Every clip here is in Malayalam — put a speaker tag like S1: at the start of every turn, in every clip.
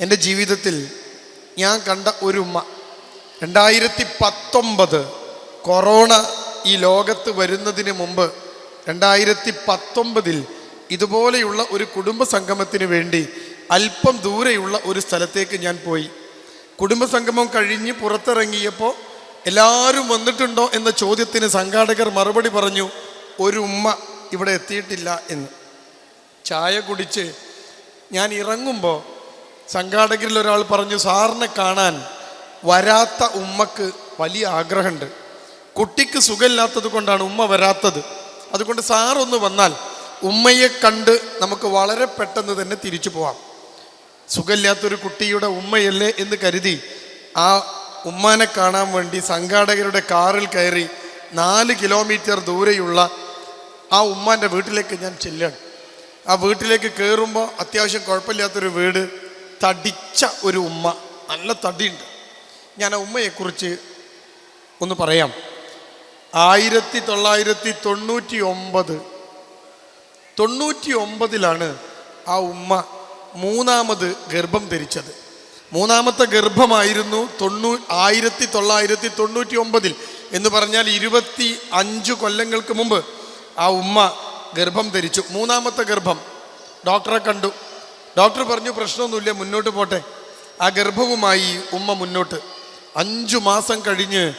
S1: എന്റെ ജീവിതത്തിൽ ഞാൻ കണ്ട ഒരു ഉമ്മ രണ്ടായിരത്തി പത്തൊമ്പത് കൊറോണ ഈ ലോകത്ത് വരുന്നതിന് മുമ്പ് രണ്ടായിരത്തി പത്തൊമ്പതിൽ ഇതുപോലെയുള്ള ഒരു കുടുംബ സംഗമത്തിന് വേണ്ടി അല്പം ദൂരെയുള്ള ഒരു സ്ഥലത്തേക്ക് ഞാൻ പോയി. കുടുംബ സംഗമം കഴിഞ്ഞ് പുറത്തിറങ്ങിയപ്പോൾ എല്ലാവരും വന്നിട്ടുണ്ടോ എന്ന ചോദ്യത്തിന് സംഘാടകർ മറുപടി പറഞ്ഞു ഒരു ഉമ്മ ഇവിടെ എത്തിയിട്ടില്ല എന്ന്. ചായ കുടിച്ച് ഞാൻ ഇറങ്ങുമ്പോൾ സംഘാടകരിൽ ഒരാൾ പറഞ്ഞു സാറിനെ കാണാൻ വരാത്ത ഉമ്മക്ക് വലിയ ആഗ്രഹമുണ്ട്. കുട്ടിക്ക് സുഖമില്ലാത്തത് കൊണ്ടാണ് ഉമ്മ വരാത്തത്. അതുകൊണ്ട് സാറൊന്ന് വന്നാൽ ഉമ്മയെ കണ്ട് നമുക്ക് വളരെ പെട്ടെന്ന് തന്നെ തിരിച്ചു പോവാം. സുഖമില്ലാത്തൊരു കുട്ടിയുടെ ഉമ്മയല്ലേ എന്ന് കരുതി ആ ഉമ്മാനെ കാണാൻ വേണ്ടി സംഘാടകരുടെ കാറിൽ കയറി നാല് കിലോമീറ്റർ ദൂരെയുള്ള ആ ഉമ്മാന്റെ വീട്ടിലേക്ക് ഞാൻ ചെല്ലുകയാണ്. ആ വീട്ടിലേക്ക് കയറുമ്പോൾ അത്യാവശ്യം കുഴപ്പമില്ലാത്തൊരു വീട് തടിച്ച ഒരു ഉമ്മ. നല്ല തടിയുണ്ട്. ഞാൻ ആ ഉമ്മയെക്കുറിച്ച് ഒന്ന് പറയാം. ആയിരത്തി തൊള്ളായിരത്തി തൊണ്ണൂറ്റി ഒമ്പത് തൊണ്ണൂറ്റി ഒമ്പതിലാണ് ആ ഉമ്മ മൂന്നാമത് ഗർഭം ധരിച്ചത്. മൂന്നാമത്തെ ഗർഭമായിരുന്നു തൊണ്ണൂ ആയിരത്തി തൊള്ളായിരത്തി തൊണ്ണൂറ്റി ഒമ്പതിൽ എന്ന് പറഞ്ഞാൽ ഇരുപത്തി അഞ്ച് കൊല്ലങ്ങൾക്ക് മുമ്പ് ആ ഉമ്മ ഗർഭം ധരിച്ചു. മൂന്നാമത്തെ ഗർഭം ഡോക്ടറെ കണ്ടു. ഡോക്ടർ പറഞ്ഞു പ്രശ്നമൊന്നുമില്ല മുന്നോട്ട് പോട്ടെ. ആ ഗർഭവുമായി ഉമ്മ മുന്നോട്ട്. അഞ്ചു മാസം കഴിഞ്ഞ്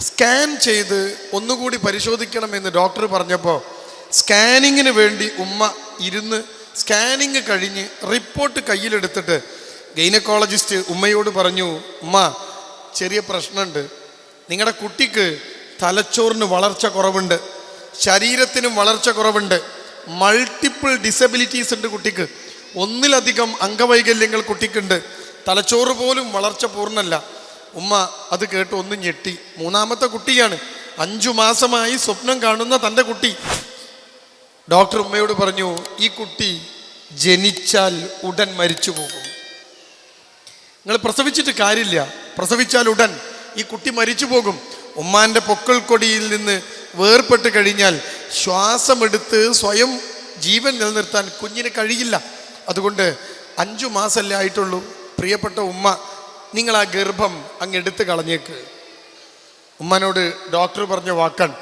S1: സ്കാൻ ചെയ്ത് ഒന്നുകൂടി പരിശോധിക്കണമെന്ന് ഡോക്ടർ പറഞ്ഞപ്പോൾ സ്കാനിങ്ങിന് വേണ്ടി ഉമ്മ ഇരുന്ന് സ്കാനിങ് കഴിഞ്ഞ് റിപ്പോർട്ട് കയ്യിലെടുത്തിട്ട് ഗൈനക്കോളജിസ്റ്റ് ഉമ്മയോട് പറഞ്ഞു ഉമ്മ ചെറിയ പ്രശ്നമുണ്ട്. നിങ്ങളുടെ കുട്ടിക്ക് തലച്ചോറിന് വളർച്ച കുറവുണ്ട്. ശരീരത്തിനും വളർച്ച കുറവുണ്ട്. മൾട്ടിപ്പിൾ ഡിസബിലിറ്റീസ് ഉണ്ട് കുട്ടിക്ക്. ഒന്നിലധികം അംഗവൈകല്യങ്ങൾ കുട്ടിക്കുണ്ട്. തലച്ചോറ് പോലും വളർച്ച പൂർണല്ല. ഉമ്മ അത് കേട്ട് ഒന്ന് ഞെട്ടി. മൂന്നാമത്തെ കുട്ടിയാണ്. അഞ്ചു മാസമായി സ്വപ്നം കാണുന്ന തന്റെ കുട്ടി. ഡോക്ടർ ഉമ്മയോട് പറഞ്ഞു ഈ കുട്ടി ജനിച്ചാൽ ഉടൻ മരിച്ചു പോകും. നിങ്ങൾ പ്രസവിച്ചിട്ട് കാര്യമില്ല. പ്രസവിച്ചാൽ ഉടൻ ഈ കുട്ടി മരിച്ചു പോകും. ഉമ്മാന്റെ പൊക്കൾ കൊടിയിൽ നിന്ന് വേർപെട്ട് കഴിഞ്ഞാൽ ശ്വാസമെടുത്ത് സ്വയം ജീവൻ നിലനിർത്താൻ കുഞ്ഞിന് കഴിയില്ല. അതുകൊണ്ട് അഞ്ചു മാസമല്ലേ ആയിട്ടുള്ളൂ. പ്രിയപ്പെട്ട ഉമ്മ നിങ്ങൾ ആ ഗർഭം അങ്ങ് എടുത്ത് കളഞ്ഞേക്ക്. ഉമ്മനോട് ഡോക്ടർ പറഞ്ഞ വാക്കാൻ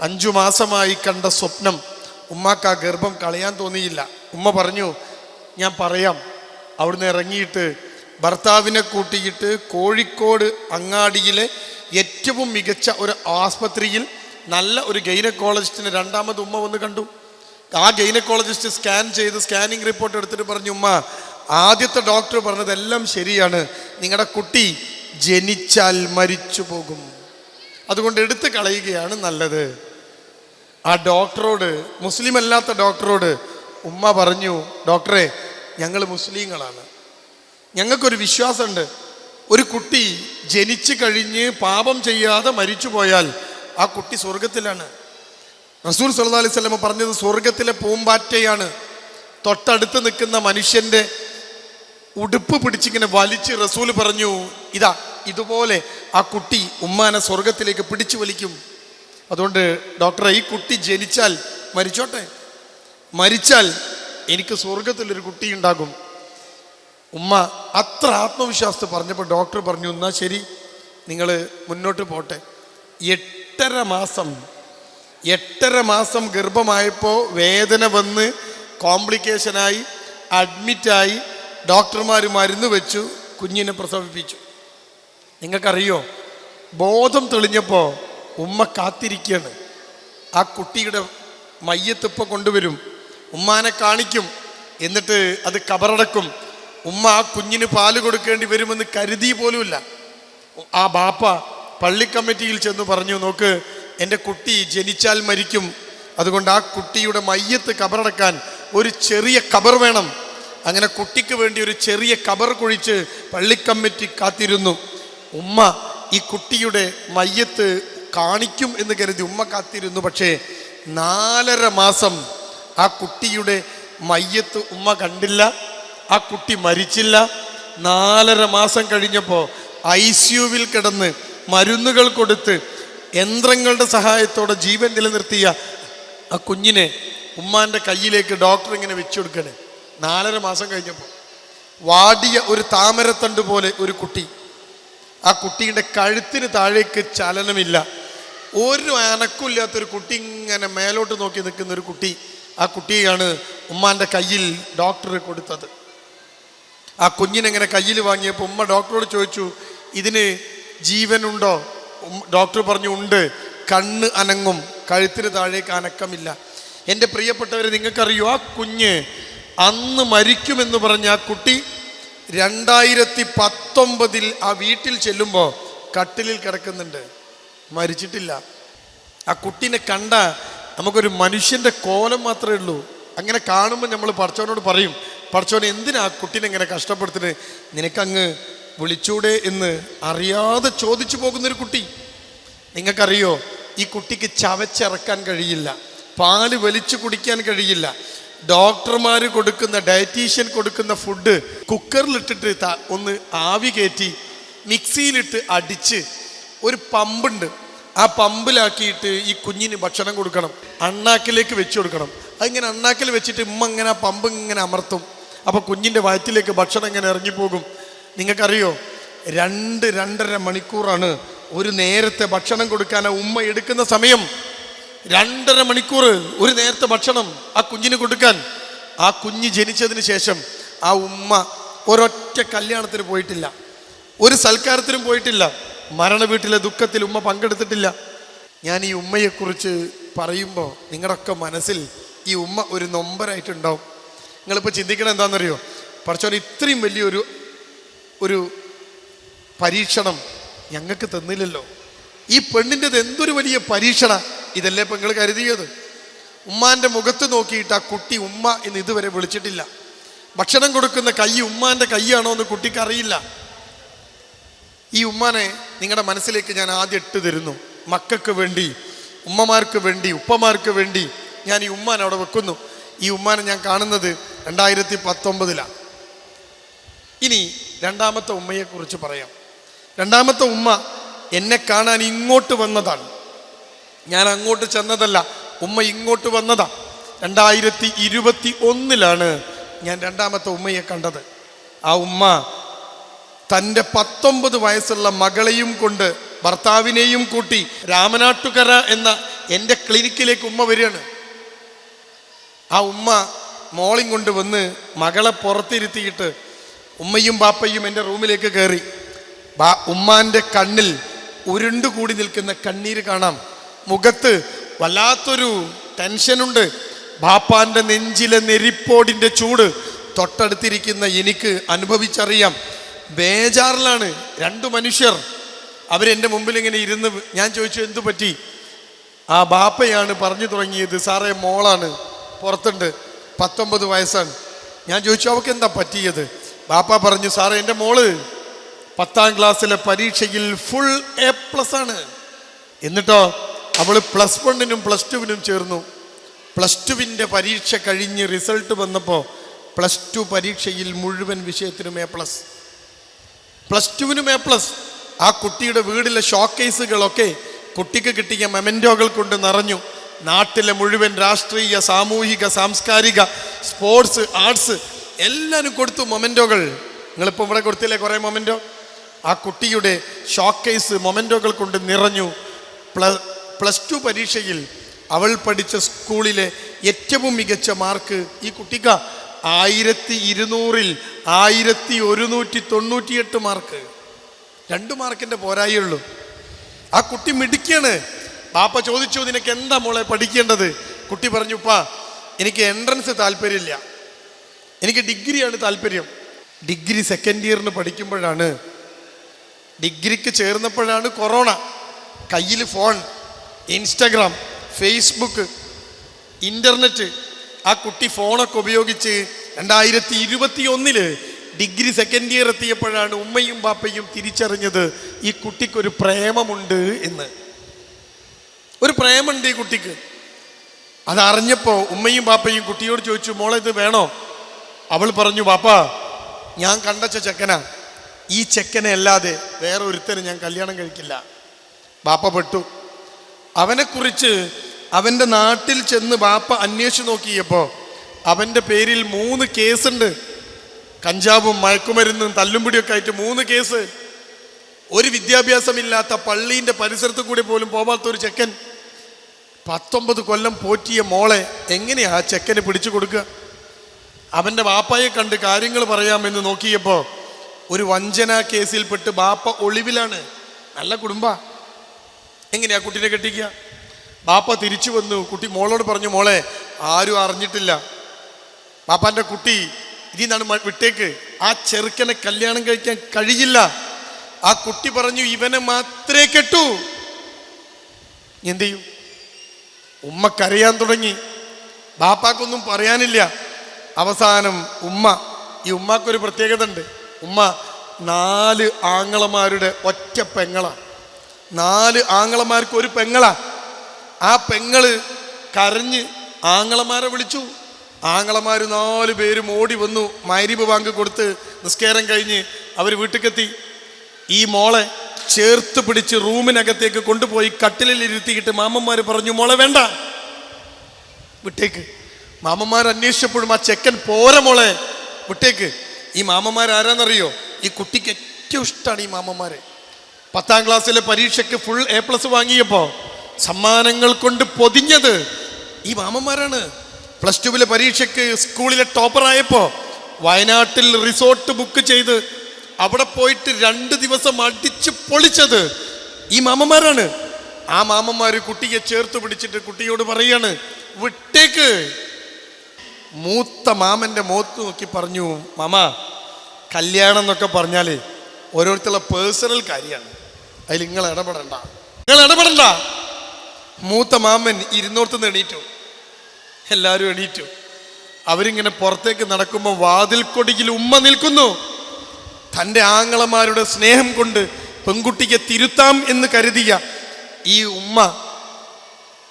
S1: അഞ്ചു മാസമായി കണ്ട സ്വപ്നം ഉമ്മാക്ക് ആ ഗർഭം കളയാൻ തോന്നിയില്ല. ഉമ്മ പറഞ്ഞു ഞാൻ പറയാം. അവിടുന്ന് ഇറങ്ങിയിട്ട് ഭർത്താവിനെ കൂട്ടിയിട്ട് കോഴിക്കോട് അങ്ങാടിയിലെ ഏറ്റവും മികച്ച ഒരു ആസ്പത്രിയിൽ നല്ല ഒരു ഗൈനക്കോളജിസ്റ്റിന് രണ്ടാമത് ഉമ്മ വന്ന് കണ്ടു. ആ ഗൈനക്കോളജിസ്റ്റ് സ്കാൻ ചെയ്ത് സ്കാനിങ് റിപ്പോർട്ട് എടുത്തിട്ട് പറഞ്ഞു ഉമ്മ ആദ്യത്തെ ഡോക്ടർ പറഞ്ഞതെല്ലാം ശരിയാണ്. നിങ്ങളുടെ കുട്ടി ജനിച്ചാൽ മരിച്ചു പോകും. അതുകൊണ്ട് എടുത്തു കളയുകയാണ് നല്ലത്. ആ ഡോക്ടറോട് മുസ്ലിം അല്ലാത്ത ഡോക്ടറോട് ഉമ്മ പറഞ്ഞു ഡോക്ടറെ ഞങ്ങൾ മുസ്ലിങ്ങളാണ്. ഞങ്ങൾക്കൊരു വിശ്വാസമുണ്ട്. ഒരു കുട്ടി ജനിച്ചു കഴിഞ്ഞ് പാപം ചെയ്യാതെ മരിച്ചു പോയാൽ ആ കുട്ടി സ്വർഗത്തിലാണ് റസൂൽ സല്ലാ അലൈഹി സ്വലമ പറഞ്ഞത് സ്വർഗത്തിലെ പൂമ്പാറ്റയാണ്. തൊട്ടടുത്ത് നിൽക്കുന്ന മനുഷ്യന്റെ ഉടുപ്പ് പിടിച്ചിങ്ങനെ വലിച്ച് റസൂൽ പറഞ്ഞു ഇതാ ഇതുപോലെ ആ കുട്ടി ഉമ്മാനെ സ്വർഗത്തിലേക്ക് പിടിച്ചു വലിക്കും. അതുകൊണ്ട് ഡോക്ടറെ ഈ കുട്ടി ജനിച്ചാൽ മരിച്ചോട്ടെ? മരിച്ചാൽ എനിക്ക് സ്വർഗത്തിലൊരു കുട്ടി ഉണ്ടാകും ഉമ്മ അത്ര ആത്മവിശ്വാസത്തെ പറഞ്ഞപ്പോൾ ഡോക്ടർ പറഞ്ഞു എന്നാ ശരി നിങ്ങൾ മുന്നോട്ട് പോട്ടെ. എട്ടര മാസം എട്ടര മാസം ഗർഭമായപ്പോൾ വേദന വന്ന് കോംപ്ലിക്കേഷനായി അഡ്മിറ്റായി ഡോക്ടർമാർ മരുന്ന് വെച്ചു കുഞ്ഞിനെ പ്രസവിപ്പിച്ചു. നിങ്ങൾക്കറിയോ? ബോധം തെളിഞ്ഞപ്പോൾ ഉമ്മ കാത്തിരിക്കുകയാണ് ആ കുട്ടിയുടെ മയ്യത്ത് കൊണ്ടുവരും. ഉമ്മാനെ കാണിക്കും. എന്നിട്ട് അത് കബറടക്കും. ഉമ്മ ആ കുഞ്ഞിന് പാൽ കൊടുക്കേണ്ടി വരുമെന്ന് കരുതി പോലുമില്ല. ആ ബാപ്പ പള്ളി കമ്മിറ്റിയിൽ ചെന്ന് പറഞ്ഞു നോക്ക് എന്റെ കുട്ടി ജനിച്ചാൽ മരിക്കും. അതുകൊണ്ട് ആ കുട്ടിയുടെ മയ്യത്ത് കബറടക്കാൻ ഒരു ചെറിയ കബർ വേണം. അങ്ങനെ കുട്ടിക്ക് വേണ്ടി ഒരു ചെറിയ കബർ കുഴിച്ച് പള്ളിക്കമ്മിറ്റി കാത്തിരുന്നു. ഉമ്മ ഈ കുട്ടിയുടെ മയ്യത്ത് കാണിക്കും എന്ന് കരുതി ഉമ്മ കാത്തിരുന്നു. പക്ഷേ നാലര മാസം ആ കുട്ടിയുടെ മയ്യത്ത് ഉമ്മ കണ്ടില്ല. ആ കുട്ടി മരിച്ചില്ല. നാലര മാസം കഴിഞ്ഞപ്പോൾ ഐ സിയുവിൽ കിടന്ന് മരുന്നുകൾ കൊടുത്ത് യന്ത്രങ്ങളുടെ സഹായത്തോടെ ജീവൻ നിലനിർത്തിയ ആ കുഞ്ഞിനെ ഉമ്മാന്റെ കയ്യിലേക്ക് ഡോക്ടർ ഇങ്ങനെ വെച്ചു കൊടുക്കണേ നാലര മാസം കഴിഞ്ഞപ്പോൾ വാടിയ ഒരു താമരത്തണ്ട് പോലെ ഒരു കുട്ടി. ആ കുട്ടിയുടെ കഴുത്തിന് താഴേക്ക് ചലനമില്ല. ഒരു അനക്കുമില്ലാത്തൊരു കുട്ടി ഇങ്ങനെ മേലോട്ട് നോക്കി നിൽക്കുന്ന ഒരു കുട്ടി ആ കുട്ടിയാണ് ഉമ്മാന്റെ കയ്യിൽ ഡോക്ടർ കൊടുത്തത്. ആ കുഞ്ഞിനെങ്ങനെ കയ്യിൽ വാങ്ങിയപ്പോൾ ഉമ്മ ഡോക്ടറോട് ചോദിച്ചു ഇതിന് ജീവനുണ്ടോ? ഡോക്ടർ പറഞ്ഞു ഉണ്ട്. കണ്ണ് അനങ്ങും. കഴുത്തിന് താഴേക്ക് അനക്കമില്ല. എന്റെ പ്രിയപ്പെട്ടവർ നിങ്ങൾക്കറിയോ ആ കുഞ്ഞ് അന്ന് മരിക്കുമെന്ന് പറഞ്ഞ ആ കുട്ടി രണ്ടായിരത്തി പത്തൊമ്പതിൽ ആ വീട്ടിൽ ചെല്ലുമ്പോൾ കട്ടിലിൽ കിടക്കുന്നുണ്ട്. മരിച്ചിട്ടില്ല. ആ കുട്ടീനെ കണ്ട നമുക്കൊരു മനുഷ്യന്റെ കോലം മാത്രമേ ഉള്ളൂ. അങ്ങനെ കാണുമ്പോൾ നമ്മൾ പടച്ചവനോട് പറയും പടച്ചവൻ എന്തിനാ കുട്ടീനെ ഇങ്ങനെ കഷ്ടപ്പെടുത്തുന്നത്? നിനക്കങ്ങ് വിളിച്ചൂടെ എന്ന് അറിയാതെ ചോദിച്ചു പോകുന്നൊരു കുട്ടി. നിങ്ങൾക്കറിയോ ഈ കുട്ടിക്ക് ചവച്ചിറക്കാൻ കഴിയില്ല പാൽ വലിച്ചു കുടിക്കാൻ കഴിയില്ല. ഡോക്ടർമാർ കൊടുക്കുന്ന ഡയറ്റീഷ്യൻ കൊടുക്കുന്ന ഫുഡ് കുക്കറിലിട്ടിട്ട് ഒന്ന് ആവി കയറ്റി മിക്സിയിലിട്ട് അടിച്ച് ഒരു പമ്പുണ്ട്. ആ പമ്പിലാക്കിയിട്ട് ഈ കുഞ്ഞിന് ഭക്ഷണം കൊടുക്കണം അണ്ണാക്കിലേക്ക് വെച്ചു കൊടുക്കണം. അതിങ്ങനെ അണ്ണാക്കിൽ വെച്ചിട്ട് ഉമ്മ ഇങ്ങനെ ആ പമ്പ് ഇങ്ങനെ അമർത്തും. അപ്പോൾ കുഞ്ഞിന്റെ വയറ്റിലേക്ക് ഭക്ഷണം ഇങ്ങനെ ഇറങ്ങിപ്പോകും നിങ്ങൾക്കറിയോ? രണ്ട് രണ്ടര മണിക്കൂറാണ് ഒരു നേരത്തെ ഭക്ഷണം കൊടുക്കാൻ ആ ഉമ്മ എടുക്കുന്ന സമയം. രണ്ടര മണിക്കൂർ ഒരു നേരത്തെ ഭക്ഷണം ആ കുഞ്ഞിന് കൊടുക്കാൻ. ആ കുഞ്ഞ് ജനിച്ചതിന് ശേഷം ആ ഉമ്മ ഒരൊറ്റ കല്യാണത്തിന് പോയിട്ടില്ല. ഒരു സൽക്കാരത്തിനും പോയിട്ടില്ല. മരണ വീട്ടിലെ ദുഃഖത്തിൽ ഉമ്മ പങ്കെടുത്തിട്ടില്ല. ഞാൻ ഈ ഉമ്മയെക്കുറിച്ച് പറയുമ്പോൾ നിങ്ങളുടെയൊക്കെ മനസ്സിൽ ഈ ഉമ്മ ഒരു നൊമ്പരായിട്ടുണ്ടാവും. നിങ്ങളിപ്പോൾ ചിന്തിക്കണം എന്താണെന്നറിയോ? പറച്ചോൻ ഇത്രയും വലിയൊരു ഒരു പരീക്ഷണം ഞങ്ങൾക്ക് തന്നില്ലല്ലോ. ഈ പെണ്ണിന്റെത് എന്തൊരു വലിയ പരീക്ഷണ? ഇതല്ലേ പെങ്ങൾ കരുതിയത്? ഉമ്മാന്റെ മുഖത്ത് നോക്കിയിട്ട് ആ കുട്ടി ഉമ്മ എന്ന് ഇതുവരെ വിളിച്ചിട്ടില്ല. ഭക്ഷണം കൊടുക്കുന്ന കൈ ഉമ്മാന്റെ കൈയാണോ എന്ന് കുട്ടിക്കറിയില്ല ഈ ഉമ്മാനെ നിങ്ങളുടെ മനസ്സിലേക്ക് ഞാൻ ആദ്യം ഇട്ട് തരുന്നു. മക്കൾക്ക് വേണ്ടി ഉമ്മമാർക്ക് വേണ്ടി ഉപ്പമാർക്ക് വേണ്ടി ഞാൻ ഈ ഉമ്മാൻ അവിടെ വെക്കുന്നു. ഈ ഉമ്മാനെ ഞാൻ കാണുന്നത് രണ്ടായിരത്തി പത്തൊമ്പതിലാണ് ഇനി രണ്ടാമത്തെ ഉമ്മയെക്കുറിച്ച് പറയാം. രണ്ടാമത്തെ ഉമ്മ എന്നെ കാണാൻ ഇങ്ങോട്ട് വന്നതാണ്. ഞാൻ അങ്ങോട്ട് ചെന്നതല്ല ഉമ്മ ഇങ്ങോട്ട് വന്നതാ. രണ്ടായിരത്തി ഇരുപത്തി ഒന്നിലാണ് ഞാൻ രണ്ടാമത്തെ ഉമ്മയെ കണ്ടത്. ആ ഉമ്മ തന്റെ പത്തൊമ്പത് വയസ്സുള്ള മകളെയും കൊണ്ട് ഭർത്താവിനെയും കൂട്ടി രാമനാട്ടുകര എന്ന എന്റെ ക്ലിനിക്കിലേക്ക് ഉമ്മ വരികയാണ്. ആ ഉമ്മ മോളിങ് കൊണ്ട് വന്ന് മകളെ പുറത്തിരുത്തിയിട്ട് ഉമ്മയും ബാപ്പയും എന്റെ റൂമിലേക്ക് കയറി. ബാ ഉമ്മാന്റെ കണ്ണിൽ ഉരുണ്ടു കൂടി നിൽക്കുന്ന കണ്ണീര് കാണാം. മുഖത്ത് വല്ലാത്തൊരു ടെൻഷനുണ്ട്. ബാപ്പാന്റെ നെഞ്ചിലെ നെരിപ്പോടിന്റെ ചൂട് തൊട്ടടുത്തിരിക്കുന്ന എനിക്ക് അനുഭവിച്ചറിയാം. ബേജാറിലാണ് രണ്ട് മനുഷ്യർ. അവരെന്റെ മുമ്പിൽ ഇങ്ങനെ ഇരുന്ന് ഞാൻ ചോദിച്ചു എന്തു പറ്റി? ആ ബാപ്പയാണ് പറഞ്ഞു തുടങ്ങിയത് സാറേ മോളാണ് പുറത്തുണ്ട് പത്തൊമ്പത് വയസ്സാണ്. ഞാൻ ചോദിച്ചു അവൾക്ക് എന്താ പറ്റിയത്? ബാപ്പ പറഞ്ഞു സാറേ എന്റെ മോൾ പത്താം ക്ലാസ്സിലെ പരീക്ഷയിൽ ഫുൾ എ പ്ലസ് ആണ്. എന്നിട്ടോ അവൾ പ്ലസ് വണ്ണിനും പ്ലസ് ടുവിനും ചേർന്നു. പ്ലസ് ടുവിന്റെ പരീക്ഷ കഴിഞ്ഞ് റിസൾട്ട് വന്നപ്പോൾ പ്ലസ് ടു പരീക്ഷയിൽ മുഴുവൻ വിഷയത്തിനും എ പ്ലസ് പ്ലസ് ടുവിനും എ പ്ലസ് ആ കുട്ടിയുടെ വീടിലെ ഷോക്കേസുകളൊക്കെ കുട്ടിക്ക് കിട്ടിയ മെമന്റോകൾ കൊണ്ട് നിറഞ്ഞു. നാട്ടിലെ മുഴുവൻ രാഷ്ട്രീയ സാമൂഹിക സാംസ്കാരിക സ്പോർട്സ് ആർട്സ് എല്ലാവരും കൊടുത്തു മൊമെന്റോകൾ നിങ്ങളിപ്പോൾ ഇവിടെ കൊടുത്തില്ലേ കുറേ മൊമെന്റോ ആ കുട്ടിയുടെ ഷോക്കേസ് മൊമെന്റോകൾ കൊണ്ട് നിറഞ്ഞു. പ്ലസ് പ്ലസ് ടു പരീക്ഷയിൽ അവൾ പഠിച്ച സ്കൂളിലെ ഏറ്റവും മികച്ച മാർക്ക് ഈ കുട്ടിക്ക്. ആയിരത്തി ഇരുന്നൂറിൽ ആയിരത്തി ഒരുന്നൂറ്റി തൊണ്ണൂറ്റിയെട്ട് മാർക്ക്. രണ്ട് മാർക്കിന്റെ പോരായുള്ളൂ ആ കുട്ടി മിടുക്കിയാണ്. പാപ്പ ചോദിച്ചു നിനക്ക് എന്താ മോളെ പഠിക്കേണ്ടത്? കുട്ടി പറഞ്ഞു പാ എനിക്ക് എൻട്രൻസ് താല്പര്യമില്ല. എനിക്ക് ഡിഗ്രിയാണ് താല്പര്യം. ഡിഗ്രി സെക്കൻഡ് ഇയറിന് പഠിക്കുമ്പോഴാണ്. ഡിഗ്രിക്ക് ചേർന്നപ്പോഴാണ് കൊറോണ. കയ്യിൽ ഫോൺ ഇൻസ്റ്റഗ്രാം ഫേസ്ബുക്ക് ഇന്റർനെറ്റ് ആ കുട്ടി ഫോണൊക്കെ ഉപയോഗിച്ച് രണ്ടായിരത്തി ഇരുപത്തി ഒന്നിൽ ഡിഗ്രി സെക്കൻഡ് ഇയർ എത്തിയപ്പോഴാണ് ഉമ്മയും ബാപ്പയും തിരിച്ചറിഞ്ഞത് ഈ കുട്ടിക്കൊരു പ്രേമമുണ്ട് എന്ന്. ഒരു പ്രേമുണ്ട് ഈ കുട്ടിക്ക്. അതറിഞ്ഞപ്പോൾ ഉമ്മയും ബാപ്പയും കുട്ടിയോട് ചോദിച്ചു മോളെ ഇത് വേണോ? അവൾ പറഞ്ഞു പാപ്പാ ഞാൻ കണ്ടച്ച ചെക്കനാ. ഈ ചെക്കനെ അല്ലാതെ വേറെ ഒരുത്തന് ഞാൻ കല്യാണം കഴിക്കില്ല. ബാപ്പ പെട്ടു. അവനെക്കുറിച്ച് അവന്റെ നാട്ടിൽ ചെന്ന് ബാപ്പ അന്വേഷിച്ച് നോക്കിയപ്പോൾ അവന്റെ പേരിൽ മൂന്ന് കേസുണ്ട്. കഞ്ചാവും മയക്കുമരുന്നും തല്ലുംപിടിയൊക്കെ ആയിട്ട് മൂന്ന് കേസ്. ഒരു വിദ്യാഭ്യാസമില്ലാത്ത പള്ളീന്റെ പരിസരത്ത് കൂടി പോലും പോവാത്തൊരു ചെക്കൻ. പത്തൊമ്പത് കൊല്ലം പോറ്റിയ മോളെ എങ്ങനെയാ ആ ചെക്കനെ പിടിച്ചു കൊടുക്കുക? അവന്റെ ബാപ്പയെ കണ്ട് കാര്യങ്ങൾ പറയാമെന്ന് നോക്കിയപ്പോൾ ഒരു വഞ്ചന കേസിൽപ്പെട്ട് ബാപ്പ ഒളിവിലാണ്. നല്ല കുടുംബ. എങ്ങനെയാ കുട്ടീനെ കെട്ടിക്കുക ബാപ്പ തിരിച്ചു വന്നു. കുട്ടി മോളോട് പറഞ്ഞു മോളെ ആരും അറിഞ്ഞിട്ടില്ല. ബാപ്പാന്റെ കുട്ടി ഇനി നിന്നാണ് വിട്ടേക്ക്? ആ ചെറുക്കനെ കല്യാണം കഴിക്കാൻ കഴിയില്ല. ആ കുട്ടി പറഞ്ഞു ഇവനെ മാത്രമേ കെട്ടൂ. എന്ത് ചെയ്യും? ഉമ്മ കരയാൻ തുടങ്ങി. ബാപ്പാക്കൊന്നും പറയാനില്ല. അവസാനം ഉമ്മ ഈ ഉമ്മാക്കൊരു പ്രത്യേകത ഉണ്ട് ഉമ്മ നാല് ആങ്ങളമാരുടെ ഒറ്റ പെങ്ങളാണ് നാല് ആങ്ങളമാർക്ക് ഒരു പെങ്ങളാ. ആ പെങ്ങൾ കരഞ്ഞ് ആങ്ങളമാരെ വിളിച്ചു. ആങ്ങളമാർ നാല് പേരും ഓടി വന്നു മൈരിബ് ബാങ്ക് കൊടുത്ത് നിസ്കാരം കഴിഞ്ഞ് അവർ വീട്ടിലെത്തി ഈ മോളെ ചേർത്ത് പിടിച്ച് റൂമിനകത്തേക്ക് കൊണ്ടുപോയി കട്ടിലിൽ ഇരുത്തിയിട്ട് മാമന്മാർ പറഞ്ഞു മോളെ വേണ്ട വിട്ടേക്ക്. മാമന്മാർ അന്വേഷിച്ചപ്പോഴും ആ ചെക്കൻ പോര മോളെ. വിട്ടേക്ക്. ഈ മാമന്മാർ ആരാന്നറിയോ? ഈ കുട്ടിക്ക് ഏറ്റവും ഇഷ്ടമാണ് ഈ മാമന്മാരെ. പത്താം ക്ലാസ്സിലെ പരീക്ഷയ്ക്ക് ഫുൾ എ പ്ലസ് വാങ്ങിയപ്പോൾ സമ്മാനങ്ങൾ കൊണ്ട് പൊതിഞ്ഞത് ഈ മാമന്മാരാണ്. പ്ലസ് ടുവിലെ പരീക്ഷയ്ക്ക് സ്കൂളിലെ ടോപ്പർ ആയപ്പോൾ വയനാട്ടിൽ റിസോർട്ട് ബുക്ക് ചെയ്ത് അവിടെ പോയിട്ട് രണ്ട് ദിവസം അടിച്ച് പൊളിച്ചത് ഈ മാമന്മാരാണ്. ആ മാമന്മാർ കുട്ടിയെ ചേർത്ത് പിടിച്ചിട്ട് കുട്ടിയോട് പറയാണ് വിട്ടേക്ക്. മൂത്ത മാമന്റെ മുഖത്ത് നോക്കി പറഞ്ഞു മാമ കല്യാണം എന്നൊക്കെ പറഞ്ഞാൽ ഓരോരുത്തരുടെ പേഴ്സണൽ കാര്യമാണ്. അതിൽ നിങ്ങൾ ഇടപെടണ്ട. നിങ്ങൾ ഇടപെടണ്ട. മൂത്ത മാമൻ ഇരുന്നോർത്ത് എണീറ്റു. എല്ലാവരും എണീറ്റു. അവരിങ്ങനെ പുറത്തേക്ക് നടക്കുമ്പോൾ വാതിൽക്കൊടിയിൽ ഉമ്മ നിൽക്കുന്നു. തന്റെ ആങ്ങളമാരുടെ സ്നേഹം കൊണ്ട് പെൺകുട്ടിക്ക് തിരുത്താം എന്ന് കരുതിയ ഈ ഉമ്മ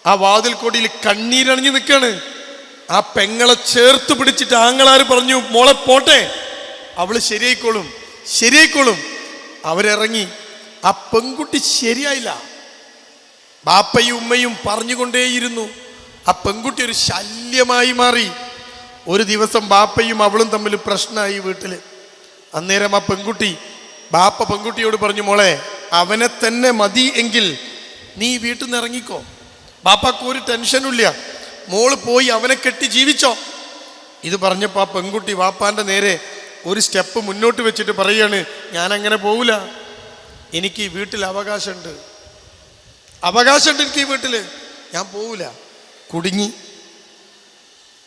S1: ആ വാതിൽക്കൊടിയിൽ കണ്ണീരണിഞ്ഞ് നിൽക്കാണ്. ആ പെങ്ങളെ ചേർത്ത് പിടിച്ചിട്ട് ആങ്ങളാര് പറഞ്ഞു മോളെ പോട്ടെ. അവൾ ശരിയായിക്കോളും ശരിയായിക്കോളും. അവരിറങ്ങി. ആ പെൺകുട്ടി ശരിയായില്ല. ബാപ്പയും ഉമ്മയും പറഞ്ഞുകൊണ്ടേയിരുന്നു. ആ പെൺകുട്ടി ഒരു ശല്യമായി മാറി. ഒരു ദിവസം ബാപ്പയും അവളും തമ്മിൽ പ്രശ്നമായി വീട്ടിൽ അന്നേരം ആ പെൺകുട്ടി ബാപ്പ പെൺകുട്ടിയോട് പറഞ്ഞു മോളെ അവനെ തന്നെ മതി എങ്കിൽ നീ വീട്ടിൽ നിന്ന് ഇറങ്ങിക്കോ ബാപ്പാക്കൊരു ടെൻഷനുമില്ല. മോൾ പോയി അവനെ കെട്ടി ജീവിച്ചോ? ഇത് പറഞ്ഞപ്പോൾ ആ പെൺകുട്ടി വാപ്പാന്റെ നേരെ ഒരു സ്റ്റെപ്പ് മുന്നോട്ട് വെച്ചിട്ട് പറയാണ് അങ്ങനെ പോവില്ല എനിക്ക് ഈ വീട്ടിൽ അവകാശമുണ്ട്. അവകാശമുണ്ട് എനിക്ക് ഈ വീട്ടിൽ ഞാൻ പോവില്ല കുടുങ്ങി.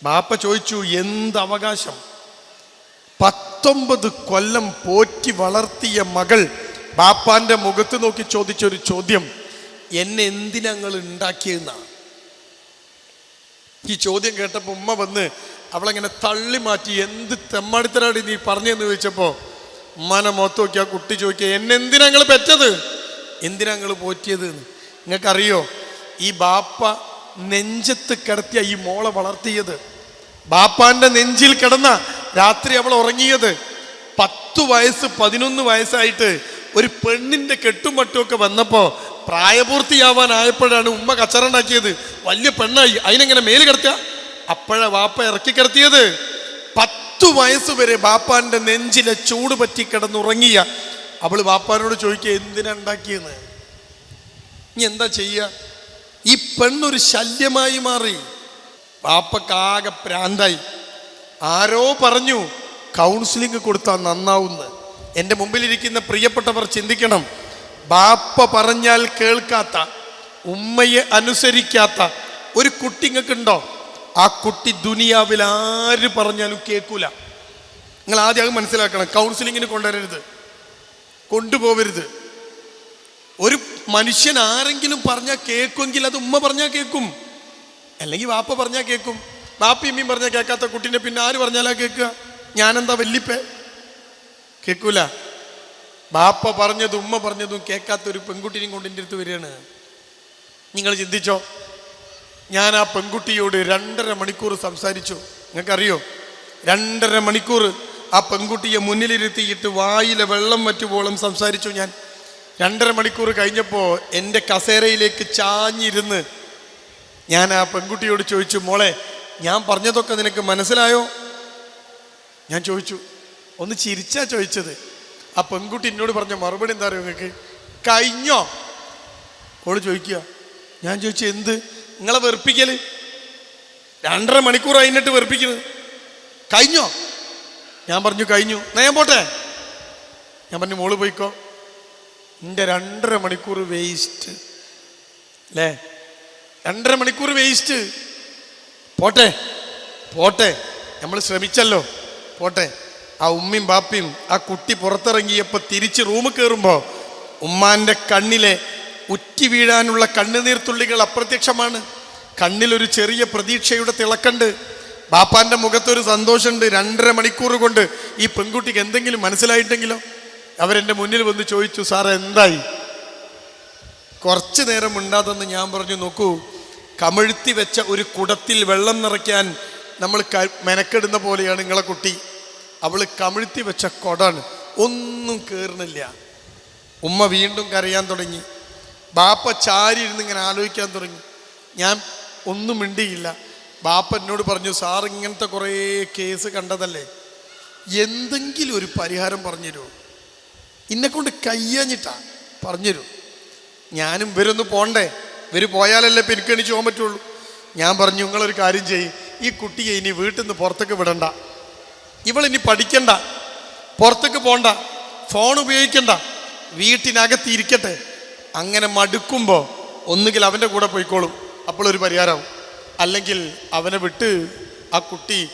S1: ബാപ്പ ചോദിച്ചു എന്ത് അവകാശം? പത്തൊമ്പത് കൊല്ലം പോറ്റി വളർത്തിയ മകൾ. ബാപ്പാന്റെ മുഖത്ത് നോക്കി ചോദിച്ചൊരു ചോദ്യം എന്നെ എന്തിനങ്ങൾ ഉണ്ടാക്കിയെന്നാ ഈ ചോദ്യം കേട്ടപ്പോൾ ഉമ്മ വന്ന് അവളെങ്ങനെ തള്ളി മാറ്റി എന്ത് തെമ്മാടിത്തരാടി നീ പറഞ്ഞെന്ന് ചോദിച്ചപ്പോൾ ഉമ്മാനെ മുഖത്ത് നോക്കി ആ കുട്ടി ചോദിക്കുക എന്നെ എന്തിനാ നിങ്ങൾ പെറ്റത്? എന്തിനാ നിങ്ങൾ പോറ്റിയത്? നിങ്ങൾക്കറിയോ ഈ ബാപ്പ നെഞ്ചത്ത് കിടത്തിയ ഈ മോളെ വളർത്തിയത്. ബാപ്പാന്റെ നെഞ്ചിൽ കിടന്ന രാത്രി അവൾ ഉറങ്ങിയത്. പത്തു വയസ്സ് പതിനൊന്ന് വയസ്സായിട്ട് ഒരു പെണ്ണിന്റെ കെട്ടും മട്ടുമൊക്കെ വന്നപ്പോ പ്രായപൂർത്തിയാവാനായപ്പോഴാണ് ഉമ്മ കച്ചറുണ്ടാക്കിയത് വലിയ പെണ്ണായി. അതിനെങ്ങനെ മേൽ കിടത്തുക അപ്പോഴാ വാപ്പ ഇറക്കി കിടത്തിയത്. പത്തു വയസ്സ് വരെ ബാപ്പാന്റെ നെഞ്ചിലെ ചൂട് പറ്റി കിടന്നുറങ്ങിയ അവൾ വാപ്പാനോട് ചോദിക്കുക എന്തിനാ ഉണ്ടാക്കിയെന്ന്? ഇനി എന്താ ചെയ്യുക ഈ പെണ്ണൊരു ശല്യമായി മാറി. ബാപ്പക്കാകെ പ്രാന്തായി. ആരോ പറഞ്ഞു കൗൺസിലിംഗ് കൊടുത്താൽ നന്നാവുന്ന്. എന്റെ മുമ്പിലിരിക്കുന്ന പ്രിയപ്പെട്ടവർ ചിന്തിക്കണം. ബാപ്പ പറഞ്ഞാൽ കേൾക്കാത്ത ഉമ്മയെ അനുസരിക്കാത്ത ഒരു കുട്ടി ഇങ്ങക്കുണ്ടോ? ആ കുട്ടി ദുനിയാവിൽ ആര് പറഞ്ഞാലും കേൾക്കൂല നിങ്ങൾ ആദ്യം അത് മനസ്സിലാക്കണം. കൗൺസിലിങ്ങിന് കൊണ്ടുവരരുത്. കൊണ്ടുപോകരുത് ഒരു മനുഷ്യൻ ആരെങ്കിലും പറഞ്ഞാൽ കേൾക്കുമെങ്കിൽ അത് ഉമ്മ പറഞ്ഞാൽ കേൾക്കും അല്ലെങ്കിൽ വാപ്പ പറഞ്ഞാൽ കേൾക്കും വാപ്പി അമ്മയും പറഞ്ഞാൽ കേൾക്കാത്ത കുട്ടീനെ പിന്നെ ആര് പറഞ്ഞാലാ കേൾക്കുക? ഞാനെന്താ വല്ലിപ്പേ? കേൾക്കൂല ബാപ്പ പറഞ്ഞതും ഉമ്മ പറഞ്ഞതും കേൾക്കാത്ത ഒരു പെൺകുട്ടിനെയും കൊണ്ട് എന്റെ അടുത്ത് വരികയാണ്. നിങ്ങൾ ചിന്തിച്ചോ? ഞാൻ ആ പെൺകുട്ടിയോട് രണ്ടര മണിക്കൂർ സംസാരിച്ചു. നിങ്ങൾക്കറിയോ? രണ്ടര മണിക്കൂർ ആ പെൺകുട്ടിയെ മുന്നിലിരുത്തിയിട്ട് വായിലെ വെള്ളം വറ്റുപോളം സംസാരിച്ചു ഞാൻ. രണ്ടര മണിക്കൂർ കഴിഞ്ഞപ്പോൾ എന്റെ കസേരയിലേക്ക് ചാഞ്ഞിരുന്ന് ഞാൻ ആ പെൺകുട്ടിയോട് ചോദിച്ചു മോളെ ഞാൻ പറഞ്ഞതൊക്കെ നിനക്ക് മനസ്സിലായോ? ഞാൻ ചോദിച്ചു ഒന്ന് ചിരിച്ചാ ചോദിച്ചത്. ആ പെൺകുട്ടി എന്നോട് പറഞ്ഞ മറുപടി എന്താ അറിയോ നിങ്ങൾക്ക് കഴിഞ്ഞോ? ഓൾ ചോദിക്കുക ഞാൻ ചോദിച്ചു എന്ത്? നിങ്ങളെ വെറുപ്പിക്കൽ രണ്ടര മണിക്കൂർ കഴിഞ്ഞിട്ട് വെറുപ്പിക്കുന്നത്. കഴിഞ്ഞോ? ഞാൻ പറഞ്ഞു കഴിഞ്ഞു. ഞാൻ പോട്ടെ? ഞാൻ പറഞ്ഞു മോൾ പോയിക്കോ. എന്റെ രണ്ടര മണിക്കൂർ വേസ്റ്റ്. അല്ലേ? രണ്ടര മണിക്കൂർ വേസ്റ്റ്. പോട്ടെ പോട്ടെ. നമ്മൾ ശ്രമിച്ചല്ലോ. പോട്ടെ. ആ ഉമ്മയും ബാപ്പയും ആ കുട്ടി പുറത്തിറങ്ങിയപ്പോൾ തിരിച്ച് റൂമിൽ കയറുമ്പോൾ ഉമ്മാന്റെ കണ്ണിലെ ഉറ്റി വീഴാനുള്ള കണ്ണുനീർത്തുള്ളികൾ അപ്രത്യക്ഷമാണ്. കണ്ണിലൊരു ചെറിയ പ്രതീക്ഷയുടെ തിളക്കണ്ട്. ബാപ്പാന്റെ മുഖത്തൊരു സന്തോഷമുണ്ട്. രണ്ടര മണിക്കൂർ കൊണ്ട് ഈ പെൺകുട്ടിക്ക് എന്തെങ്കിലും മനസ്സിലായിട്ടെങ്കിലോ അവരെന്റെ മുന്നിൽ വന്ന് ചോദിച്ചു സാർ എന്തായി? കുറച്ച് നേരം ഉണ്ടാതെന്ന് ഞാൻ പറഞ്ഞു നോക്കൂ. കമഴ്ത്തി വെച്ച ഒരു കുടത്തിൽ വെള്ളം നിറയ്ക്കാൻ നമ്മൾ മെനക്കെടുന്ന പോലെയാണ് നിങ്ങളെ കുട്ടി. അവൾ കമിഴ്ത്തി വെച്ച കൊടാണ്. ഒന്നും കേറുന്നില്ല. ഉമ്മ വീണ്ടും കരയാൻ തുടങ്ങി. ബാപ്പ ചാരി ഇരുന്ന് ഇങ്ങനെ ആലോചിക്കാൻ തുടങ്ങി. ഞാൻ ഒന്നും മിണ്ടിയില്ല. ബാപ്പ എന്നോട് പറഞ്ഞു സാർ ഇങ്ങനത്തെ കുറേ കേസ് കണ്ടതല്ലേ? എന്തെങ്കിലും ഒരു പരിഹാരം പറഞ്ഞുതരുമോ? ഇന്നെ കൊണ്ട് കയ്യഞ്ഞിട്ടാ പറഞ്ഞുതരും. ഞാനും ഇവരൊന്ന് പോണ്ടേ? ഇവർ പോയാലല്ലേ ഇപ്പം എനിക്ക് പോകാൻ പറ്റുള്ളൂ. ഞാൻ പറഞ്ഞു നിങ്ങളൊരു കാര്യം ചെയ്യും. ഈ കുട്ടിയെ ഇനി വീട്ടിൽ നിന്ന് പുറത്തേക്ക് വിടണ്ട. ഇവളിനി പഠിക്കണ്ട. പുറത്തേക്ക് പോണ്ട. ഫോൺ ഉപയോഗിക്കണ്ട. വീട്ടിനകത്ത് ഇരിക്കട്ടെ അങ്ങനെ മടുക്കുമ്പോൾ ഒന്നുകിൽ അവന്റെ കൂടെ പോയിക്കോളും അപ്പോഴൊരു പരിഹാരമാവും അല്ലെങ്കിൽ അവനെ വിട്ട് ആ കുട്ടി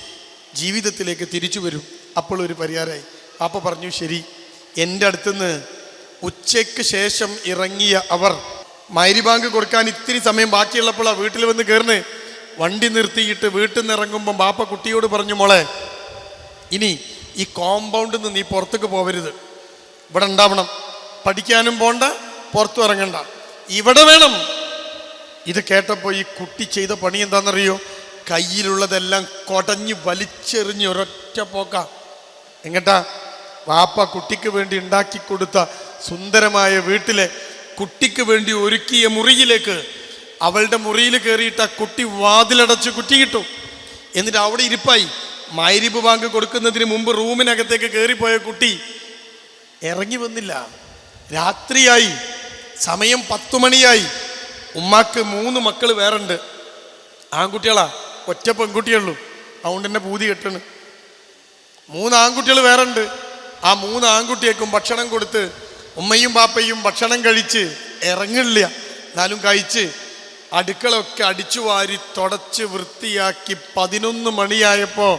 S1: ജീവിതത്തിലേക്ക് തിരിച്ചു വരും അപ്പോഴൊരു പരിഹാരമായി പാപ്പ പറഞ്ഞു ശരി എന്റെ അടുത്തുനിന്ന് ഉച്ചയ്ക്ക് ശേഷം ഇറങ്ങിയ അവർ മൈരി ബാങ്ക് കൊടുക്കാൻ ഇത്തിരി സമയം ബാക്കിയുള്ളപ്പോൾ ആ വീട്ടിൽ വന്ന് കയറിന് വണ്ടി നിർത്തിയിട്ട് വീട്ടിൽ നിന്ന് ഇറങ്ങുമ്പം ബാപ്പ കുട്ടിയോട് പറഞ്ഞു മോളെ ഇനി ഈ കോമ്പൗണ്ടിൽ നിന്ന് നീ പുറത്തേക്ക് പോവരുത്. ഇവിടെ ഉണ്ടാവണം. പഠിക്കാനും പോണ്ട പുറത്തു ഇറങ്ങണ്ട. ഇവിടെ വേണം. ഇത് കേട്ടപ്പോൾ ഈ കുട്ടി ചെയ്ത പണി എന്താണെന്നറിയോ? കയ്യിലുള്ളതെല്ലാം കൊടഞ്ഞ് വലിച്ചെറിഞ്ഞ് ഒരൊറ്റ പോക്ക. എങ്ങട്ടാ? വാപ്പ കുട്ടിക്ക് വേണ്ടി ഉണ്ടാക്കി കൊടുത്ത സുന്ദരമായ വീട്ടിലെ കുട്ടിക്ക് വേണ്ടി ഒരുക്കിയ മുറിയിലേക്ക് അവളുടെ മുറിയിൽ കയറിയിട്ട് ആ കുട്ടി വാതിലടച്ച് കുറ്റിയിട്ടു എന്നിട്ട് അവിടെ ഇരിപ്പായി. മൈരിബ് ബാങ്ക് കൊടുക്കുന്നതിന് മുമ്പ് റൂമിനകത്തേക്ക് കയറിപ്പോയ കുട്ടി ഇറങ്ങി വന്നില്ല. രാത്രിയായി. സമയം പത്തു മണിയായി ഉമ്മാക്ക് മൂന്ന് മക്കൾ വേറുണ്ട്. ആൺകുട്ടികളാ ഒറ്റ പെൺകുട്ടിയുള്ളൂ അതുകൊണ്ട് തന്നെ പൂതി കെട്ടണ്. മൂന്ന് ആൺകുട്ടികൾ വേറുണ്ട്. ആ മൂന്ന് ആൺകുട്ടിയേക്കും ഭക്ഷണം കൊടുത്ത് ഉമ്മയും പാപ്പയും ഭക്ഷണം കഴിച്ച് ഇറങ്ങില്ല എന്നാലും കഴിച്ച് അടുക്കളൊക്കെ അടിച്ചു വാരി തുടച്ച് വൃത്തിയാക്കി പതിനൊന്ന് മണിയായപ്പോൾ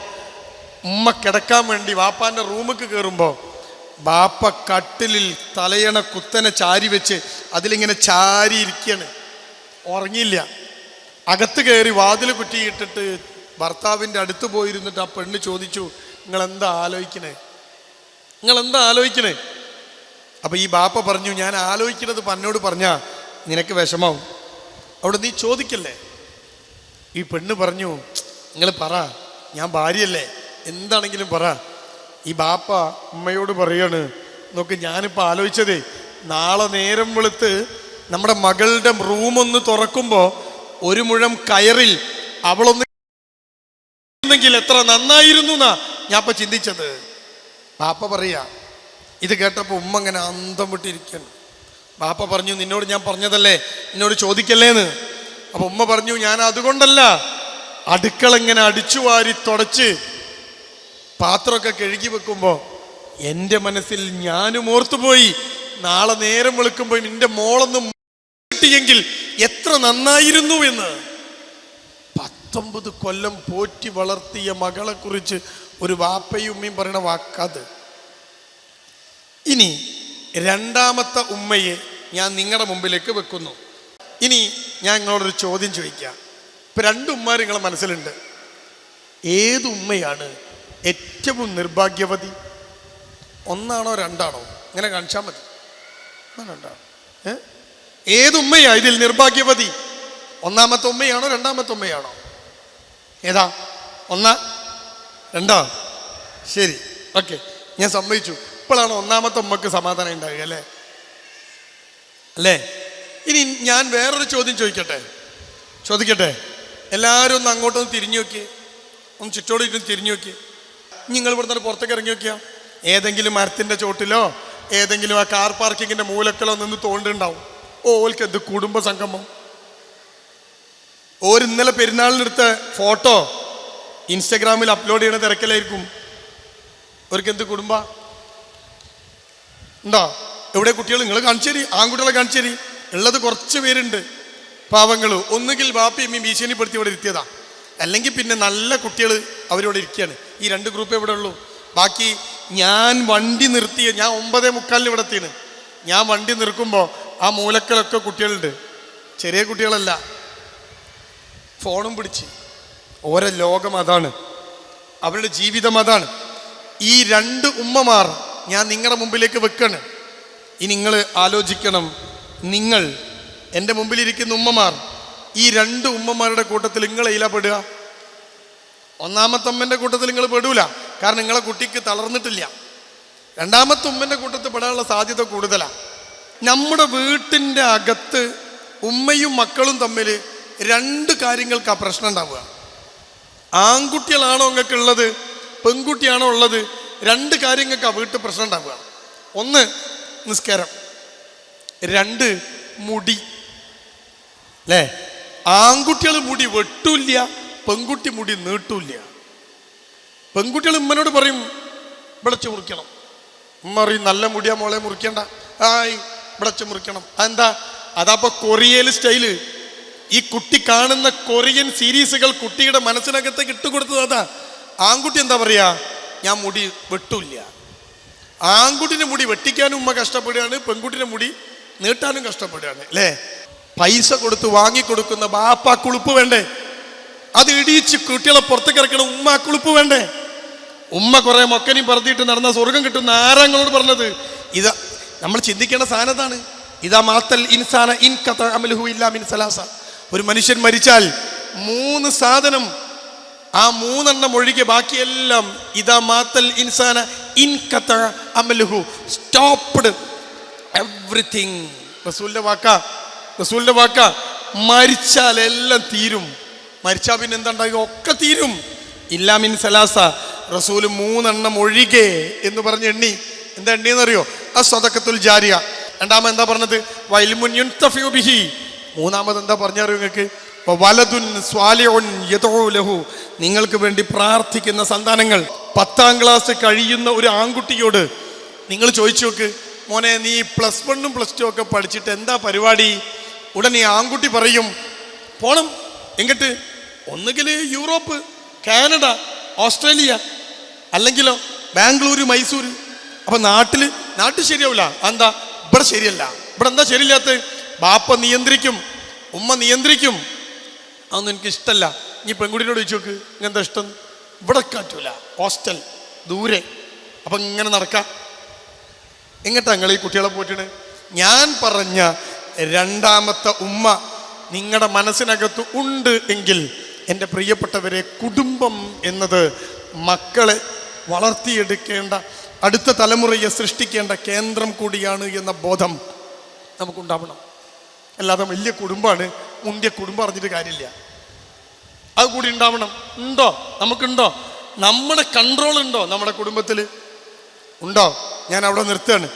S1: ഉമ്മ കിടക്കാൻ വേണ്ടി വാപ്പാന്റെ റൂമിക്ക് കയറുമ്പോൾ ബാപ്പ കട്ടിലിൽ തലയണ കുത്തനെ ചാരി വെച്ച് അതിലിങ്ങനെ ചാരി ഇരിക്കുകയാണ് ഉറങ്ങിയില്ല. അകത്ത് കയറി വാതിൽ കുറ്റിയിട്ടിട്ട് ഭർത്താവിന്റെ അടുത്ത് പോയിരുന്നിട്ട് ആ പെണ്ണ് ചോദിച്ചു നിങ്ങൾ എന്താ ആലോചിക്കണേ? നിങ്ങൾ എന്താ ആലോചിക്കണേ? അപ്പൊ ഈ ബാപ്പ പറഞ്ഞു ഞാൻ ആലോചിക്കുന്നത് പന്നോട് പറഞ്ഞാ നിനക്ക് വിഷമാവും അവിടെ നീ ചോദിക്കല്ലേ? ഈ പെണ്ണ് പറഞ്ഞു നിങ്ങൾ പറ ഞാൻ ഭാര്യയല്ലേ? എന്താണെങ്കിലും പറ. ഈ ബാപ്പ ഉമ്മയോട് പറയാണ് നോക്ക് ഞാനിപ്പോൾ ആലോചിച്ചതേ നാളെ നേരം വെളുത്ത് നമ്മുടെ മകളുടെ റൂമൊന്ന് തുറക്കുമ്പോൾ ഒരു മുഴം കയറിൽ അവളൊന്ന് െങ്കിൽ എത്ര നന്നായിരുന്നു എന്നാ ഞാൻ ഇപ്പൊ ചിന്തിച്ചത്. ബാപ്പ പറയാ ഇത് കേട്ടപ്പോൾ ഉമ്മ അങ്ങനെ അന്തം വിട്ടിരിക്കണം ബാപ്പ പറഞ്ഞു നിന്നോട് ഞാൻ പറഞ്ഞതല്ലേ? എന്നോട് ചോദിക്കല്ലേന്ന്? അപ്പൊ ഉമ്മ പറഞ്ഞു ഞാൻ അതുകൊണ്ടല്ല അടുക്കള ഇങ്ങനെ അടിച്ചു വാരി തുടച്ച് പാത്രമൊക്കെ കഴുകി വെക്കുമ്പോൾ എന്റെ മനസ്സിൽ ഞാനും ഓർത്തുപോയി. നാളെ നേരം വെളുക്കുമ്പോൾ നിന്റെ മോളൊന്നും കിട്ടിയെങ്കിൽ എത്ര നന്നായിരുന്നു എന്ന്. പത്തൊമ്പത് കൊല്ലം പോറ്റി വളർത്തിയ മകളെ കുറിച്ച് ഒരു വാപ്പയും ഉമ്മയും പറയണ വാക്കത് ഇനി രണ്ടാമത്തെ ഉമ്മയെ ഞാൻ നിങ്ങളുടെ മുമ്പിലേക്ക് വെക്കുന്നു. ഇനി ഞാൻ നിങ്ങളോടൊരു ചോദ്യം ചോദിക്കാം. ഇപ്പൊ രണ്ട് ഉമ്മമാർ നിങ്ങളെ മനസ്സിലുണ്ട്. ഏത് ഉമ്മയാണ് ഏറ്റവും നിർഭാഗ്യവതി. ഒന്നാണോ രണ്ടാണോ? ഇങ്ങനെ കാണിച്ചാൽ മതി. രണ്ടാണോ ഏ? ഏത് ഉമ്മയാ ഇതിൽ നിർഭാഗ്യവതി? ഒന്നാമത്തെ ഉമ്മയാണോ രണ്ടാമത്തെ ഉമ്മയാണോ? ഏതാ? ഒന്നാ? രണ്ടാ? ശരി. ഓക്കെ. ഞാൻ സമ്മതിച്ചു. ഇപ്പോഴാണ് ഒന്നാമത്തെ ഉമ്മക്ക് സമാധാനം ഉണ്ടാകുക അല്ലേ? അല്ലേ? ഇനി ഞാൻ വേറൊരു ചോദ്യം ചോദിക്കട്ടെ? ചോദിക്കട്ടെ? എല്ലാവരും ഒന്ന് അങ്ങോട്ടൊന്ന് തിരിഞ്ഞു നോക്കി. ഒന്ന് ചുറ്റോട് ചുറ്റും തിരിഞ്ഞു നോക്കിയേ നിങ്ങൾ ഇവിടെ നിന്ന് പുറത്തേക്ക് ഇറങ്ങി നോക്കിയാ? ഏതെങ്കിലും മരത്തിന്റെ ചോട്ടിലോ ഏതെങ്കിലും ആ കാർ പാർക്കിങ്ങിന്റെ മൂലക്കളോ നിന്ന് തോണ്ടുണ്ടാവും. ഓൽക്ക് എന്ത് കുടുംബ സംഗമം? ഓർ ഇന്നലെ പെരുന്നാളിനെടുത്ത ഫോട്ടോ ഇൻസ്റ്റഗ്രാമിൽ അപ്ലോഡ് ചെയ്യണ തിരക്കിലായിരിക്കും. അവർക്ക് എന്ത് കുടുംബ? ഉണ്ടോ? എവിടെ കുട്ടികൾ നിങ്ങൾ കാണിച്ചേരി ആൺകുട്ടികളെ കാണിച്ചേരി. ഉള്ളത് കുറച്ച് പേരുണ്ട്. പാവങ്ങൾ ഒന്നുകിൽ ബാപ്പി അമ്മയും ഭീഷണിപ്പെടുത്തി ഇവിടെ ഇരുത്തിയതാ. അല്ലെങ്കിൽ പിന്നെ നല്ല കുട്ടികൾ അവരിവിടെ ഇരിക്കുകയാണ്. ഈ രണ്ട് ഗ്രൂപ്പ് എവിടെ ഉള്ളൂ. ബാക്കി ഞാൻ വണ്ടി നിർത്തിയ ഞാൻ ഒമ്പതേ മുക്കാലിൽ ഇവിടെ എത്തിന്. ഞാൻ വണ്ടി നിർക്കുമ്പോൾ ആ മൂലക്കലൊക്കെ കുട്ടികളുണ്ട്. ചെറിയ കുട്ടികളല്ല. ഫോണും പിടിച്ച്. ഓരോ ലോകം അതാണ്. അവരുടെ ജീവിതം അതാണ്. ഈ രണ്ട് ഉമ്മമാർ ഞാൻ നിങ്ങളുടെ മുമ്പിലേക്ക് വെക്കാണ്. ഇനി നിങ്ങൾ ആലോചിക്കണം. നിങ്ങൾ എന്റെ മുമ്പിലിരിക്കുന്ന ഉമ്മമാർ ഈ രണ്ട് ഉമ്മമാരുടെ കൂട്ടത്തിൽ നിങ്ങൾ പെടുക ഒന്നാമത്തെ ഉമ്മന്റെ കൂട്ടത്തിൽ നിങ്ങൾ പെടൂല. കാരണം നിങ്ങളെ കുട്ടിക്ക് തളർന്നിട്ടില്ല. രണ്ടാമത്തെ ഉമ്മന്റെ കൂട്ടത്തിൽ പെടാനുള്ള സാധ്യത കൂടുതലാണ് നമ്മുടെ വീട്ടിന്റെ അകത്ത് ഉമ്മയും മക്കളും തമ്മിൽ രണ്ട് കാര്യങ്ങൾക്ക് ആ പ്രശ്നം ഉണ്ടാവുക. ആൺകുട്ടികളാണോ നിങ്ങൾക്ക് ഉള്ളത് പെൺകുട്ടിയാണോ ഉള്ളത് രണ്ട് കാര്യങ്ങൾക്ക് ആ വീട്ടിൽ പ്രശ്നം ഉണ്ടാവുക. ഒന്ന് നിസ്കാരം. രണ്ട് മുടി. അല്ലേ ആൺകുട്ടികൾ മുടി വെട്ടൂല്ല. പെൺകുട്ടി മുടി നീട്ടൂല്ല. പെൺകുട്ടികൾ ഉമ്മനോട് പറയും വിളച്ച് മുറിക്കണം. ഉമ്മ പറയും നല്ല മുടിയാ മോളെ മുറിക്കണ്ട. ആയി വിളച്ച് മുറിക്കണം. അതെന്താ? അതപ്പോ കൊറിയൽ സ്റ്റൈൽ. ഈ കുട്ടി കാണുന്ന കൊറിയൻ സീരീസുകൾ കുട്ടിയുടെ മനസ്സിനകത്തേക്ക് ഇട്ടുകൊടുത്തത് അതാ. ആൺകുട്ടി എന്താ പറയാ? ഞാൻ മുടി വെട്ടൂല്ല. ആൺകുട്ടിന് മുടി വെട്ടിക്കാനും ഉമ്മ കഷ്ടപ്പെടുകയാണ് പെൺകുട്ടിന് മുടി നീട്ടാനും കഷ്ടപ്പെടുകയാണ് അല്ലേ? പൈസ കൊടുത്ത് വാങ്ങിക്കൊടുക്കുന്ന ബാപ്പ കുളിപ്പ് വേണ്ടേ? അത് ഇടിയിച്ച് കുട്ടികളെ പുറത്തേക്ക് ഇറക്കണം ഉമ്മ കുളിപ്പ് വേണ്ടേ? ഉമ്മ കുറെ മൊക്കനെയും പറത്തിയിട്ട് നടന്ന സ്വർഗം കിട്ടുന്ന ആരാങ്ങളോട് പറഞ്ഞത്? ഇതാ നമ്മൾ ചിന്തിക്കേണ്ട സാധനതാണ് ഇതാ മാത്തൽ ഇൻസാന ഇൻ കഥ അമലുഹു ഇല്ലാ മിൻ സലാസ. ഒരു മനുഷ്യൻ മരിച്ചാൽ മൂന്ന് സാധനം ആ മൂന്നെണ്ണം ഒഴികെ ബാക്കിയെല്ലാം ഇതാ മാത്തൽ ഇൻസാന ഇൻ കഥ അമലുഹു. സ്റ്റോപ്ഡ് എവ്രിതിങ് റസൂലിന്റെ വാക്ക റസൂലിന്റെ വാക്ക മരിച്ചാൽ എല്ലാം തീരും. മരിച്ചാൽ പിന്നെ എന്താ ഒക്കെ തീരും. ഇല്ലാമിൻ സലാസ. റസൂൽ മൂന്നെണ്ണം ഒഴികെ എന്ന് പറഞ്ഞ് എണ്ണി. എന്താ എണ്ണിയെന്നറിയോ ആ സ്വതക്കത്തുൽ ജാരിയ. രണ്ടാമത് എന്താ പറഞ്ഞത്? വൈൽമുൻ ബിഹി. മൂന്നാമത് എന്താ പറഞ്ഞറിയോ നിങ്ങൾക്ക്? വലതുൻ സ്വാലിഉൻ യദഉ ലഹു. നിങ്ങൾക്ക് വേണ്ടി പ്രാർത്ഥിക്കുന്ന സന്താനങ്ങൾ. പത്താം ക്ലാസ് കഴിയുന്ന ഒരു ആൺകുട്ടിയോട് നിങ്ങൾ ചോദിച്ചു നോക്ക് മോനെ നീ പ്ലസ് വണ്ണും പ്ലസ് ടു ഒക്കെ പഠിച്ചിട്ട് എന്താ പരിപാടി? ഉടനെ ആൺകുട്ടി പറയും പോണം എങ്കിട്ട് ഒന്നുകിൽ യൂറോപ്പ് കാനഡ ഓസ്ട്രേലിയ അല്ലെങ്കിലോ ബാംഗ്ലൂര് മൈസൂർ അപ്പൊ നാട്ടിൽ നാട്ടിൽ ശരിയാവില്ല എന്താ ഇവിടെ ശരിയല്ല. ഇവിടെ എന്താ ശരിയില്ലാത്ത ബാപ്പ നിയന്ത്രിക്കും ഉമ്മ നിയന്ത്രിക്കും. അതൊന്നും എനിക്ക് ഇഷ്ടമല്ല നീ പെൺകുട്ടിയോട് ചോദിച്ചു നോക്ക്. ഇങ്ങനത്തെ ഇഷ്ടം? ഇവിടെ കാറ്റൂല. ഹോസ്റ്റൽ ദൂരെ. അപ്പൊ ഇങ്ങനെ നടക്കാം. എങ്ങട്ടാ നിങ്ങൾ ഈ കുട്ടികളെ പോറ്റിണ് ഞാൻ പറഞ്ഞ രണ്ടാമത്തെ ഉമ്മ നിങ്ങളുടെ മനസ്സിനകത്ത് ഉണ്ട് എങ്കിൽ എന്റെ പ്രിയപ്പെട്ടവരെ കുടുംബം എന്നത് മക്കളെ വളർത്തിയെടുക്കേണ്ട അടുത്ത തലമുറയെ സൃഷ്ടിക്കേണ്ട കേന്ദ്രം കൂടിയാണ് എന്ന ബോധം നമുക്കുണ്ടാവണം. അല്ലാതെ വലിയ കുടുംബമാണ് മുന്തിയ കുടുംബം അറിഞ്ഞിട്ട് കാര്യമില്ല. അത് കൂടി ഉണ്ടാവണം. ഉണ്ടോ? നമുക്കുണ്ടോ? നമ്മുടെ കൺട്രോൾ ഉണ്ടോ നമ്മുടെ കുടുംബത്തിൽ ഉണ്ടോ? ഞാൻ അവിടെ നിർത്തുകയാണ്.